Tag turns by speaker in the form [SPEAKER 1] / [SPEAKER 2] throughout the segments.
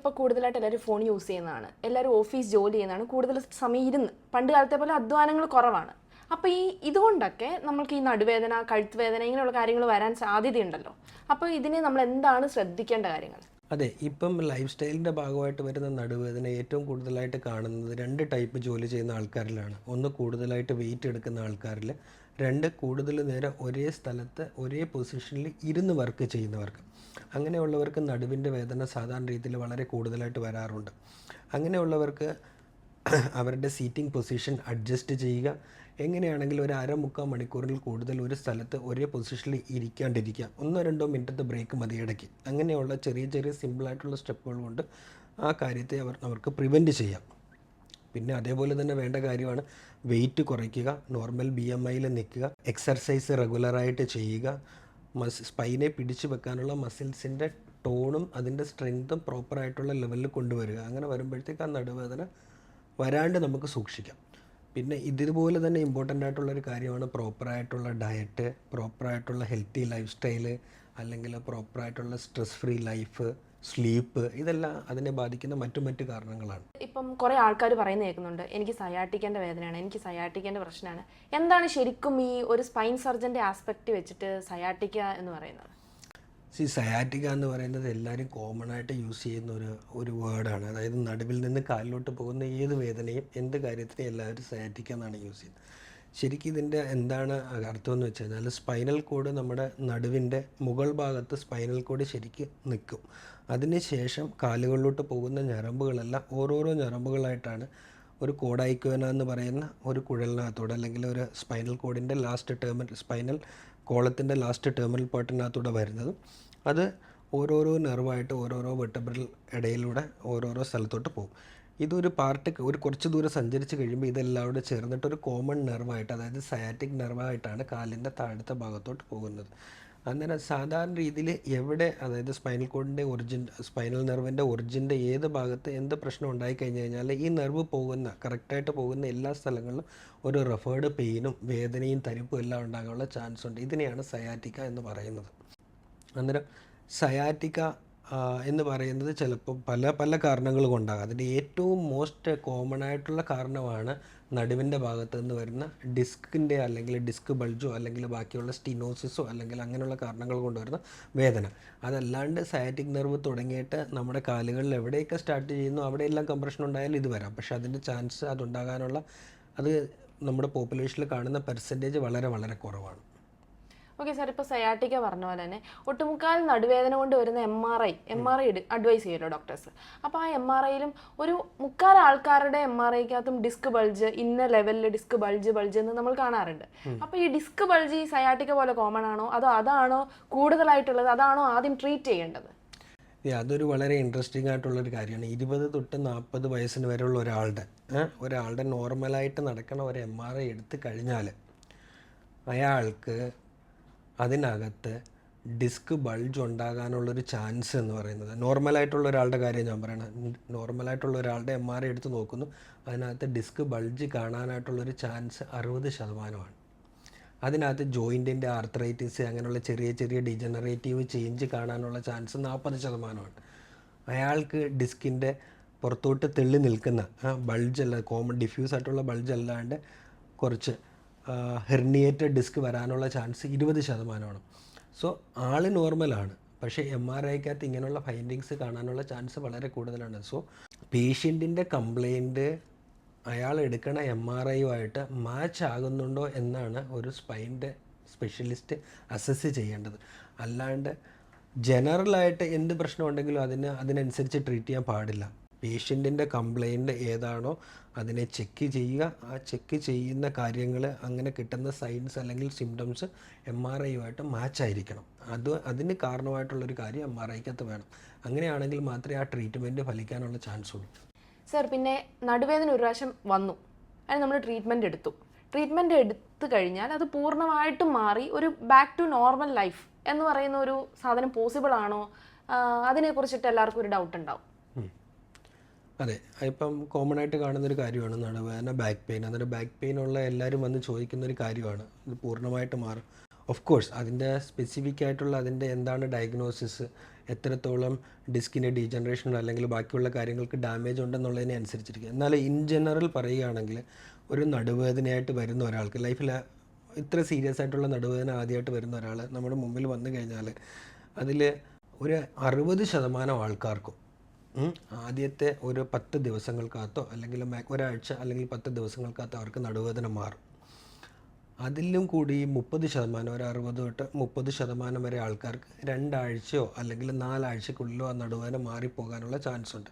[SPEAKER 1] ഇപ്പോൾ കൂടുതലായിട്ട് എല്ലാവരും ഫോൺ യൂസ് ചെയ്യുന്നതാണ്. എല്ലാവരും ഓഫീസ് ജോലി ചെയ്യുന്നതാണ്. കൂടുതൽ സമയം ഇരുന്ന്. പണ്ട് കാലത്തെ പോലെ അധ്വാനങ്ങൾ കുറവാണ്. അപ്പോൾ ഈ ഇതുകൊണ്ടൊക്കെ നമ്മൾക്ക് ഈ നടുവേദന കഴുത്ത് വേദന ഇങ്ങനെയുള്ള കാര്യങ്ങൾ വരാൻ സാധ്യതയുണ്ടല്ലോ. അപ്പോൾ ഇതിനെ നമ്മൾ എന്താണ് ശ്രദ്ധിക്കേണ്ട കാര്യങ്ങൾ?
[SPEAKER 2] അതെ ഇപ്പം ലൈഫ് സ്റ്റൈലിന്റെ ഭാഗമായിട്ട് വരുന്ന നടുവേദന ഏറ്റവും കൂടുതലായിട്ട് കാണുന്നത് രണ്ട് ടൈപ്പ് ജോലി ചെയ്യുന്ന ആൾക്കാരിലാണ്. ഒന്ന് കൂടുതലായിട്ട് വെയിറ്റ് എടുക്കുന്ന ആൾക്കാരിൽ രണ്ട് കൂടുതൽ നേരം ഒരേ സ്ഥലത്ത് ഒരേ പൊസിഷനിൽ ഇരുന്ന് വർക്ക് ചെയ്യുന്നവർക്ക്. അങ്ങനെയുള്ളവർക്ക് നടുവിന്റെ വേദന സാധാരണ രീതിയിൽ വളരെ കൂടുതലായിട്ട് വരാറുണ്ട്. അങ്ങനെയുള്ളവർക്ക് അവരുടെ സീറ്റിംഗ് പൊസിഷൻ അഡ്ജസ്റ്റ് ചെയ്യുക. എങ്ങനെയാണെങ്കിൽ ഒരു അര മുക്കാൽ മണിക്കൂറിൽ കൂടുതൽ ഒരു സ്ഥലത്ത് ഒരേ പൊസിഷനിൽ ഇരിക്കാണ്ടിരിക്കുക. ഒന്നോ രണ്ടോ മിനിറ്റത്തെ ബ്രേക്ക് മതി ഇടയ്ക്ക്. അങ്ങനെയുള്ള ചെറിയ ചെറിയ സിമ്പിളായിട്ടുള്ള സ്റ്റെപ്പുകൾ കൊണ്ട് ആ കാര്യത്തെ അവർ അവർക്ക് പ്രിവെന്റ് ചെയ്യാം. പിന്നെ അതേപോലെ തന്നെ വേണ്ട കാര്യമാണ് വെയിറ്റ് കുറയ്ക്കുക നോർമൽ ബി എം ഐയിൽ നിൽക്കുക എക്സർസൈസ് റെഗുലറായിട്ട് ചെയ്യുക മസ് സ്പൈനെ പിടിച്ചു വെക്കാനുള്ള മസിൽസിന്റെ ടോണും അതിന്റെ സ്ട്രെങ്തും പ്രോപ്പറായിട്ടുള്ള ലെവലിൽ കൊണ്ടുവരിക. അങ്ങനെ വരുമ്പോഴത്തേക്ക് ആ നടുവേദന വരാണ്ട് നമുക്ക് സൂക്ഷിക്കാം. പിന്നെ ഇതുപോലെ തന്നെ ഇമ്പോർട്ടന്റ് ആയിട്ടുള്ളൊരു കാര്യമാണ് പ്രോപ്പറായിട്ടുള്ള ഡയറ്റ് പ്രോപ്പറായിട്ടുള്ള ഹെൽത്തി ലൈഫ് സ്റ്റൈൽ അല്ലെങ്കിൽ പ്രോപ്പറായിട്ടുള്ള സ്ട്രെസ് ഫ്രീ ലൈഫ് സ്ലീപ്പ് ഇതെല്ലാം അതിനെ ബാധിക്കുന്ന മറ്റു മറ്റു കാരണങ്ങളാണ്.
[SPEAKER 1] ഇപ്പം കുറേ ആൾക്കാർ പറയുന്നത് കേൾക്കുന്നുണ്ട് എനിക്ക് സയാട്ടിക്കേന്റെ വേദനയാണ് എനിക്ക് സയാട്ടിക്കേന്റെ പ്രശ്നമാണ്. എന്താണ് ശരിക്കും ഈ ഒരു സ്പൈൻ സർജന്റെ ആസ്പെക്റ്റ് വെച്ചിട്ട് സയാട്ടിക്ക എന്ന് പറയുന്നത്?
[SPEAKER 2] സി സയാറ്റിക്ക എന്ന് പറയുന്നത് എല്ലാവരും കോമൺ ആയിട്ട് യൂസ് ചെയ്യുന്ന ഒരു ഒരു വേർഡാണ് അതായത് നടുവിൽ നിന്ന് കാലിലോട്ട് പോകുന്ന ഏത് വേദനയും എന്ത് കാര്യത്തിനും എല്ലാവരും സയാറ്റിക്ക എന്നാണ് യൂസ് ചെയ്യുന്നത്. ശരിക്കും ഇതിന്റെ എന്താണ് അർത്ഥം എന്ന് വെച്ച് കഴിഞ്ഞാൽ സ്പൈനൽ കോഡ് നമ്മുടെ നടുവിന്റെ മുകൾ ഭാഗത്ത് സ്പൈനൽ കോഡ് ശരിക്ക് നിൽക്കും. അതിനുശേഷം കാലുകളിലോട്ട് പോകുന്ന ഞരമ്പുകളെല്ലാം ഓരോരോ ഞരമ്പുകളായിട്ടാണ് ഒരു കോഡായിക്കുവന എന്ന് പറയുന്ന ഒരു കുഴലിനകത്തൂടെ അല്ലെങ്കിൽ ഒരു സ്പൈനൽ കോഡിന്റെ ലാസ്റ്റ് ടേമിൽ സ്പൈനൽ കോളത്തിന്റെ ലാസ്റ്റ് ടേമിനൽ പാർട്ടിനകത്തൂടെ വരുന്നത് അത് ഓരോരോ നെർവായിട്ട് ഓരോരോ വെട്ടബിൾ ഇടയിലൂടെ ഓരോരോ സ്ഥലത്തോട്ട് പോകും. ഇതൊരു പാർട്ട് ഒരു കുറച്ച് ദൂരം സഞ്ചരിച്ച് കഴിയുമ്പോൾ ഇതെല്ലാം കൂടെ ചേർന്നിട്ട് ഒരു കോമൺ നെർവായിട്ട് അതായത് സയാറ്റിക് നെർവായിട്ടാണ് കാലിന്റെ താഴത്തെ ഭാഗത്തോട്ട് പോകുന്നത്. അന്നേരം സാധാരണ രീതിയിൽ എവിടെ അതായത് സ്പൈനൽ കോഡിന്റെ ഒറിജിൻ സ്പൈനൽ നെർവിന്റെ ഒറിജിന്റെ ഏത് ഭാഗത്ത് എന്ത് പ്രശ്നം ഉണ്ടായി കഴിഞ്ഞ് കഴിഞ്ഞാൽ ഈ നെർവ് പോകുന്ന കറക്റ്റായിട്ട് പോകുന്ന എല്ലാ സ്ഥലങ്ങളിലും ഒരു റെഫേർഡ് പെയിനും വേദനയും തരിപ്പും എല്ലാം ഉണ്ടാകാനുള്ള ചാൻസ് ഉണ്ട്. ഇതിനെയാണ് സയാറ്റിക്ക എന്ന് പറയുന്നത്. അന്നേരം സയാറ്റിക്ക എന്ന് പറയുന്നത് ചിലപ്പോൾ പല പല കാരണങ്ങൾ കൊണ്ടാകാം അതിന്റെ ഏറ്റവും മോസ്റ്റ് കോമൺ ആയിട്ടുള്ള കാരണമാണ് നടുവിന്റെ ഭാഗത്ത് നിന്ന് വരുന്ന ഡിസ്കിന്റെ അല്ലെങ്കിൽ ഡിസ്ക് ബൾജോ അല്ലെങ്കിൽ ബാക്കിയുള്ള സ്റ്റിനോസിസോ അല്ലെങ്കിൽ അങ്ങനെയുള്ള കാരണങ്ങൾ കൊണ്ടുവരുന്ന വേദന. അതല്ലാണ്ട് സയാറ്റിക് നെർവ് തുടങ്ങിയിട്ട് നമ്മുടെ കാലുകളിൽ എവിടെയൊക്കെ സ്റ്റാർട്ട് ചെയ്യുന്നു അവിടെയെല്ലാം കംപ്രഷൻ ഉണ്ടായാലും ഇത് വരാം. പക്ഷേ അതിന്റെ ചാൻസ് അതുണ്ടാകാനുള്ള അത് നമ്മുടെ പോപ്പുലേഷനിൽ കാണുന്ന പെർസെന്റേജ് വളരെ വളരെ കുറവാണ്.
[SPEAKER 1] ഓക്കെ സാർ ഇപ്പോൾ സയാട്ടിക്ക പറഞ്ഞ പോലെ തന്നെ ഒട്ടുമുക്കാൽ നടുവേദന കൊണ്ട് വരുന്ന M R I M R I advise ചെയ്യുമല്ലോ ഡോക്ടേഴ്സ് അപ്പോൾ ആ എം ആർ ഐയിലും ഒരു മുക്കാൽ ആൾക്കാരുടെ എം ആർ ഐക്കകത്തും ഡിസ്ക് ബൾജ് ഇന്ന ലെവലിൽ ഡിസ്ക് ബൾജ് ബൾജ് എന്ന് നമ്മൾ കാണാറുണ്ട്. അപ്പോൾ ഈ ഡിസ്ക് ബൾജ് ഈ സയാട്ടിക്ക പോലെ കോമൺ ആണോ? അതോ അതാണോ കൂടുതലായിട്ടുള്ളത്? അതാണോ ആദ്യം ട്രീറ്റ് ചെയ്യേണ്ടത്?
[SPEAKER 2] അതൊരു വളരെ ഇൻട്രസ്റ്റിംഗ് ആയിട്ടുള്ളൊരു കാര്യമാണ്. ഇരുപത് തൊട്ട് നാൽപ്പത് വയസ്സിന് വരെയുള്ള ഒരാളുടെ ഒരാളുടെ നോർമലായിട്ട് നടക്കണ ഒരു എം ആർ ഐ എടുത്തു കഴിഞ്ഞാൽ അയാൾക്ക് അതിനകത്ത് ഡിസ്ക് ബൾജ് ഉണ്ടാകാനുള്ളൊരു ചാൻസ് എന്ന് പറയുന്നത്. നോർമലായിട്ടുള്ള ഒരാളുടെ കാര്യം ഞാൻ പറയണത്. നോർമലായിട്ടുള്ള ഒരാളുടെ എം ആർ എടുത്ത് നോക്കുന്നു. അതിനകത്ത് ഡിസ്ക് ബൾജ് കാണാനായിട്ടുള്ളൊരു ചാൻസ് അറുപത് ശതമാനമാണ്. അതിനകത്ത് ജോയിന്റിന്റെ ആർത്രൈറ്റിസ് അങ്ങനെയുള്ള ചെറിയ ചെറിയ ഡിജനറേറ്റീവ് ചേഞ്ച് കാണാനുള്ള ചാൻസ് നാൽപ്പത് ശതമാനമാണ്. അയാൾക്ക് ഡിസ്കിന്റെ പുറത്തോട്ട് തെള്ളി നിൽക്കുന്ന ബൾജ് അല്ല കോമൺ ഡിഫ്യൂസ് ആയിട്ടുള്ള ബൾജ് അല്ലാണ്ട് കുറച്ച് ഹെർണിയേറ്റഡ് ഡിസ്ക് വരാനുള്ള ചാൻസ് ഇരുപത് ശതമാനമാണ്. സോ ആൾ നോർമലാണ് പക്ഷേ എം ആർ ഐക്കകത്ത് ഇങ്ങനെയുള്ള ഫൈൻഡിങ്സ് കാണാനുള്ള ചാൻസ് വളരെ കൂടുതലാണ്. സോ പേഷ്യന്റിന്റെ കംപ്ലൈന്റ് അയാൾ എടുക്കണ എം ആർ ഐയുമായിട്ട് മാച്ച് ആകുന്നുണ്ടോ എന്നാണ് ഒരു സ്പൈന്റെ സ്പെഷ്യലിസ്റ്റ് അസസ് ചെയ്യേണ്ടത്. അല്ലാണ്ട് ജനറലായിട്ട് എന്ത് പ്രശ്നം ഉണ്ടെങ്കിലും അതിന് അതിനനുസരിച്ച് ട്രീറ്റ് ചെയ്യാൻ പാടില്ല. പേഷ്യന്റിന്റെ കംപ്ലൈന്റ് ഏതാണോ അതിനെ ചെക്ക് ചെയ്യുക. ആ ചെക്ക് ചെയ്യുന്ന കാര്യങ്ങൾ അങ്ങനെ കിട്ടുന്ന സൈൻസ് അല്ലെങ്കിൽ സിംറ്റംസ് എം ആർ ഐയുമായിട്ട് മാച്ച് ആയിരിക്കണം അത് അതിന് കാരണമായിട്ടുള്ളൊരു കാര്യം എം ആർ ഐക്കകത്ത് വേണം. അങ്ങനെയാണെങ്കിൽ മാത്രമേ ആ ട്രീറ്റ്മെന്റ് ഫലിക്കാനുള്ള ചാൻസ് ഉള്ളൂ
[SPEAKER 1] സർ പിന്നെ നടുവേദന ഒരു പ്രാവശ്യം വന്നു. അതിന് നമ്മൾ ട്രീറ്റ്മെന്റ് എടുത്തു. ട്രീറ്റ്മെന്റ് എടുത്തു കഴിഞ്ഞാൽ അത് പൂർണമായിട്ടും മാറി ഒരു ബാക്ക് ടു നോർമൽ ലൈഫ് എന്ന് പറയുന്ന ഒരു സാധനം പോസിബിൾ ആണോ അതിനെക്കുറിച്ചിട്ട് എല്ലാവർക്കും ഒരു ഡൗട്ട് ഉണ്ടാവും.
[SPEAKER 2] അതെ. ഇപ്പം കോമൺ ആയിട്ട് കാണുന്നൊരു കാര്യമാണ് നടുവേദന ബാക്ക് പെയിൻ അന്നേരം ബാക്ക് പെയിൻ ഉള്ള എല്ലാവരും വന്ന് ചോദിക്കുന്ന ഒരു കാര്യമാണ്. ഇത് പൂർണമായിട്ട് മാറും. ഓഫ് കോഴ്സ് അതിന്റെ സ്പെസിഫിക് ആയിട്ടുള്ള അതിന്റെ എന്താണ് ഡയഗ്നോസിസ് എത്രത്തോളം ഡിസ്കിന് ഡീജനറേഷൻ അല്ലെങ്കിൽ ബാക്കിയുള്ള കാര്യങ്ങൾക്ക് ഡാമേജ് ഉണ്ടെന്നുള്ളതിനെ അനുസരിച്ചിരിക്കും. എന്നാൽ ഇൻ ജനറൽ പറയുകയാണെങ്കിൽ ഒരു നടുവേദനയായിട്ട് വരുന്ന ഒരാൾക്ക് ലൈഫിൽ ഇത്ര സീരിയസ് ആയിട്ടുള്ള നടുവേദന ആദ്യമായിട്ട് വരുന്ന ഒരാൾ നമ്മുടെ മുമ്പിൽ വന്നു കഴിഞ്ഞാൽ അതിൽ ഒരു അറുപത് ശതമാനം ആൾക്കാർക്കും ആദ്യത്തെ ഒരു പത്ത് ദിവസങ്ങൾക്കകത്തോ അല്ലെങ്കിൽ ഒരാഴ്ച അല്ലെങ്കിൽ പത്ത് ദിവസങ്ങൾക്കകത്തോ അവർക്ക് നടുവേദന മാറും. അതിലും കൂടി മുപ്പത് ശതമാനം ഒരു അറുപത് തൊട്ട് മുപ്പത് ശതമാനം വരെ ആൾക്കാർക്ക് രണ്ടാഴ്ചയോ അല്ലെങ്കിൽ നാലാഴ്ചക്കുള്ളിലോ ആ നടുവേദന മാറിപ്പോകാനുള്ള ചാൻസ് ഉണ്ട്.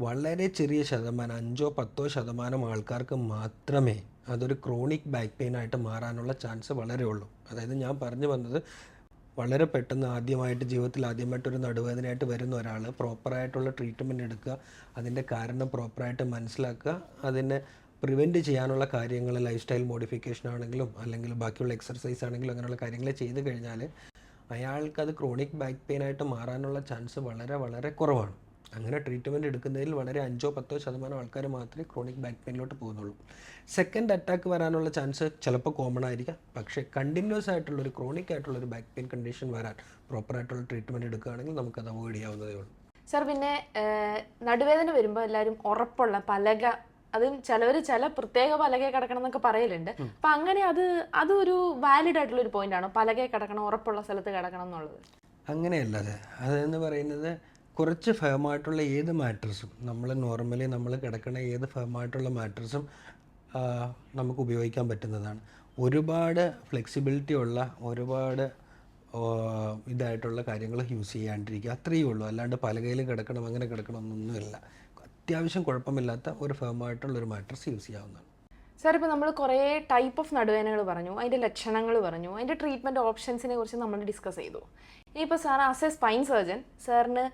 [SPEAKER 2] വളരെ ചെറിയ ശതമാനം അഞ്ചോ പത്തോ ശതമാനം ആൾക്കാർക്ക് മാത്രമേ അതൊരു ക്രോണിക് ബാക്ക് പെയിൻ ആയിട്ട് മാറാനുള്ള ചാൻസ് വളരെ ഉള്ളൂ. അതായത് ഞാൻ പറഞ്ഞു വന്നത് വളരെ പെട്ടെന്ന് ആദ്യമായിട്ട് ജീവിതത്തിൽ ആദ്യമായിട്ട് ഒരു നടുവേദനയായിട്ട് വരുന്ന ഒരാൾ പ്രോപ്പറായിട്ടുള്ള ട്രീറ്റ്മെന്റ് എടുക്കുക അതിന്റെ കാരണം പ്രോപ്പറായിട്ട് മനസ്സിലാക്കുക അതിനെ പ്രിവെന്റ് ചെയ്യാനുള്ള കാര്യങ്ങൾ ലൈഫ് സ്റ്റൈൽ മോഡിഫിക്കേഷൻ ആണെങ്കിലും അല്ലെങ്കിൽ ബാക്കിയുള്ള എക്സർസൈസ് ആണെങ്കിലും അങ്ങനെയുള്ള കാര്യങ്ങൾ ചെയ്ത് കഴിഞ്ഞാൽ അയാൾക്ക് അത് ക്രോണിക് ബാക്ക് പെയിൻ ആയിട്ട് മാറാനുള്ള ചാൻസ് വളരെ വളരെ കുറവാണ്. അങ്ങനെ ട്രീറ്റ്മെന്റ് എടുക്കുന്നതിൽ വളരെ അഞ്ചോ പത്തോ ശതമാനം ആൾക്കാർ മാത്രമേ ക്രോണിക് ബാക്ക് പെയിനിലോട്ട് പോകുന്നുള്ളൂ. സെക്കൻഡ് അറ്റാക്ക് വരാനുള്ള ചാൻസ് ചിലപ്പോൾ കോമൺ ആയിരിക്കാം. പക്ഷേ കണ്ടിന്യൂസ് ആയിട്ടുള്ള ഒരു ക്രോണിക് ആയിട്ടുള്ള ഒരു ബാക്ക് പെയിൻ കണ്ടീഷൻ വരാൻ പ്രോപ്പറായിട്ടുള്ള ട്രീറ്റ്മെന്റ് എടുക്കുകയാണെങ്കിൽ നമുക്ക് അത് അവോയ്ഡ് ചെയ്യാവുന്നതേ ഉള്ളൂ.
[SPEAKER 1] സർ പിന്നെ നടുവേദന വരുമ്പോൾ എല്ലാവരും ഉറപ്പുള്ള പലക അതും ചിലവർ ചില പ്രത്യേക പലകയെ കിടക്കണം എന്നൊക്കെ പറയലുണ്ട്. അപ്പൊ അങ്ങനെ അത് അതൊരു വാലിഡ് ആയിട്ടുള്ള ഒരു പോയിന്റ് ആണോ? പലകയെ കിടക്കണം ഉറപ്പുള്ള സ്ഥലത്ത് കിടക്കണം എന്നുള്ളത്?
[SPEAKER 2] അങ്ങനെയല്ല. അത് അതെന്ന് പറയുന്നത് കുറച്ച് ഫേമായിട്ടുള്ള ഏത് മാട്രസും നമ്മൾ നോർമലി നമ്മൾ കിടക്കുന്ന ഏത് ഫേമായിട്ടുള്ള മാട്രസും നമുക്ക് ഉപയോഗിക്കാൻ പറ്റുന്നതാണ്. ഒരുപാട് ഫ്ലെക്സിബിലിറ്റി ഉള്ള ഒരുപാട് ഇതായിട്ടുള്ള കാര്യങ്ങൾ യൂസ് ചെയ്യാണ്ടിരിക്കുക. അത്രയേ ഉള്ളൂ. അല്ലാണ്ട് പലകയിൽ കിടക്കണം അങ്ങനെ കിടക്കണം എന്നൊന്നുമില്ല. അത്യാവശ്യം കുഴപ്പമില്ലാത്ത ഒരു ഫേമായിട്ടുള്ള ഒരു മാട്രസ് യൂസ് ചെയ്യാവുന്നതാണ്.
[SPEAKER 1] സാർ ഇപ്പോൾ നമ്മൾ കുറേ ടൈപ്പ് ഓഫ് നടുവേദനകൾ പറഞ്ഞു അതിന്റെ ലക്ഷണങ്ങൾ പറഞ്ഞു അതിന്റെ ട്രീറ്റ്മെന്റ് ഓപ്ഷൻസിനെ കുറിച്ച് നമ്മൾ ഡിസ്കസ് ചെയ്തു. ഇനിയിപ്പോൾ sir as a spine surgeon സാറിന്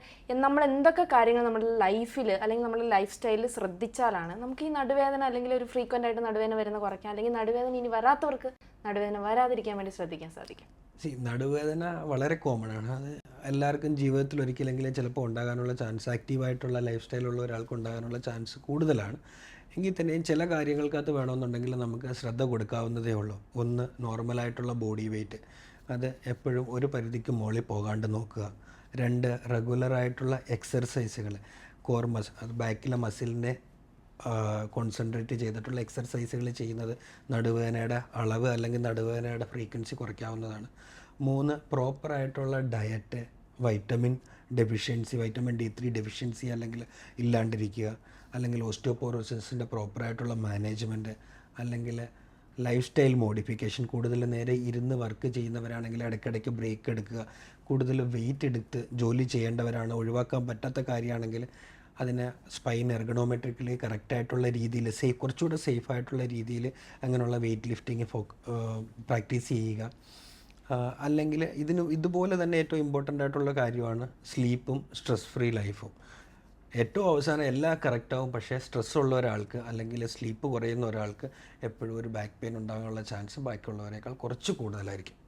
[SPEAKER 1] നമ്മൾ എന്തൊക്കെ കാര്യങ്ങൾ നമ്മുടെ ലൈഫിൽ അല്ലെങ്കിൽ നമ്മുടെ ലൈഫ് സ്റ്റൈലിൽ ശ്രദ്ധിച്ചാലാണ് നമുക്ക് ഈ നടുവേദന അല്ലെങ്കിൽ ഒരു ഫ്രീക്വന്റ് ആയിട്ട് നടുവേദന വരുന്ന കുറയ്ക്കാം അല്ലെങ്കിൽ നടുവേദന ഇനി വരാത്തവർക്ക് നടുവേദന വരാതിരിക്കാൻ വേണ്ടി ശ്രദ്ധിക്കാൻ സാധിക്കും.
[SPEAKER 2] സി നടുവേദന വളരെ കോമൺ ആണ്. അത് എല്ലാവർക്കും ജീവിതത്തിൽ ഒരിക്കലെങ്കിലും ചിലപ്പോൾ ഉണ്ടാകാനുള്ള ചാൻസ് ആക്റ്റീവായിട്ടുള്ള ലൈഫ് സ്റ്റൈലുള്ള ഒരാൾക്ക് ഉണ്ടാകാനുള്ള ചാൻസ് കൂടുതലാണ്. എങ്കിൽ തന്നെയും ചില കാര്യങ്ങൾക്കകത്ത് വേണമെന്നുണ്ടെങ്കിൽ നമുക്ക് ശ്രദ്ധ കൊടുക്കാവുന്നതേ ഉള്ളൂ. ഒന്ന് നോർമലായിട്ടുള്ള ബോഡി വെയ്റ്റ്. അത് എപ്പോഴും ഒരു പരിധിക്ക് മുകളിൽ പോകാണ്ട് നോക്കുക. രണ്ട് റെഗുലറായിട്ടുള്ള എക്സർസൈസുകൾ. കോർ മസ് അത് ബാക്കിലെ മസിലിനെ കോൺസെൻട്രേറ്റ് ചെയ്തിട്ടുള്ള എക്സർസൈസുകൾ ചെയ്യുന്നത് നടുവേദനയുടെ അളവ് അല്ലെങ്കിൽ നടുവേദനയുടെ ഫ്രീക്വൻസി കുറയ്ക്കാവുന്നതാണ്. മൂന്ന് പ്രോപ്പറായിട്ടുള്ള diet vitamin deficiency vitamin D three deficiency അല്ലെങ്കിൽ ഇല്ലാണ്ടിരിക്കുക. അല്ലെങ്കിൽ ഓസ്റ്റിയോപോറോസിസിന്റെ പ്രോപ്പറായിട്ടുള്ള മാനേജ്മെന്റ് അല്ലെങ്കിൽ ലൈഫ് സ്റ്റൈൽ മോഡിഫിക്കേഷൻ കൂടുതൽ നേരെ ഇരുന്ന് വർക്ക് ചെയ്യുന്നവരാണെങ്കിൽ ഇടയ്ക്കിടയ്ക്ക് ബ്രേക്ക് എടുക്കുക കൂടുതൽ വെയിറ്റ് എടുത്ത് ജോലി ചെയ്യേണ്ടവരാണ് ഒഴിവാക്കാൻ പറ്റാത്ത കാര്യമാണെങ്കിൽ അതിനെ സ്പൈൻ എർഗണോമെട്രിക്കലി കറക്റ്റായിട്ടുള്ള രീതിയിൽ സേഫ് കുറച്ചുകൂടെ സേഫ് ആയിട്ടുള്ള രീതിയിൽ അങ്ങനെയുള്ള വെയിറ്റ് ലിഫ്റ്റിംഗ് ഫോ പ്രാക്ടീസ് ചെയ്യുക. അല്ലെങ്കിൽ ഇതിന് ഇതുപോലെ തന്നെ ഏറ്റവും ഇമ്പോർട്ടന്റ് ആയിട്ടുള്ള കാര്യമാണ് സ്ലീപ്പും സ്ട്രെസ് ഫ്രീ ലൈഫും ഏറ്റവും അവസാനം എല്ലാം കറക്റ്റാവും പക്ഷേ സ്ട്രെസ് ഉള്ള ഒരാൾക്ക് അല്ലെങ്കിൽ സ്ലീപ്പ് കുറയുന്ന ഒരാൾക്ക് എപ്പോഴും ഒരു ബാക്ക് പെയിൻ ഉണ്ടാകാനുള്ള ചാൻസ് ബാക്കിയുള്ളവരെക്കാൾ കുറച്ച് കൂടുതലായിരിക്കും.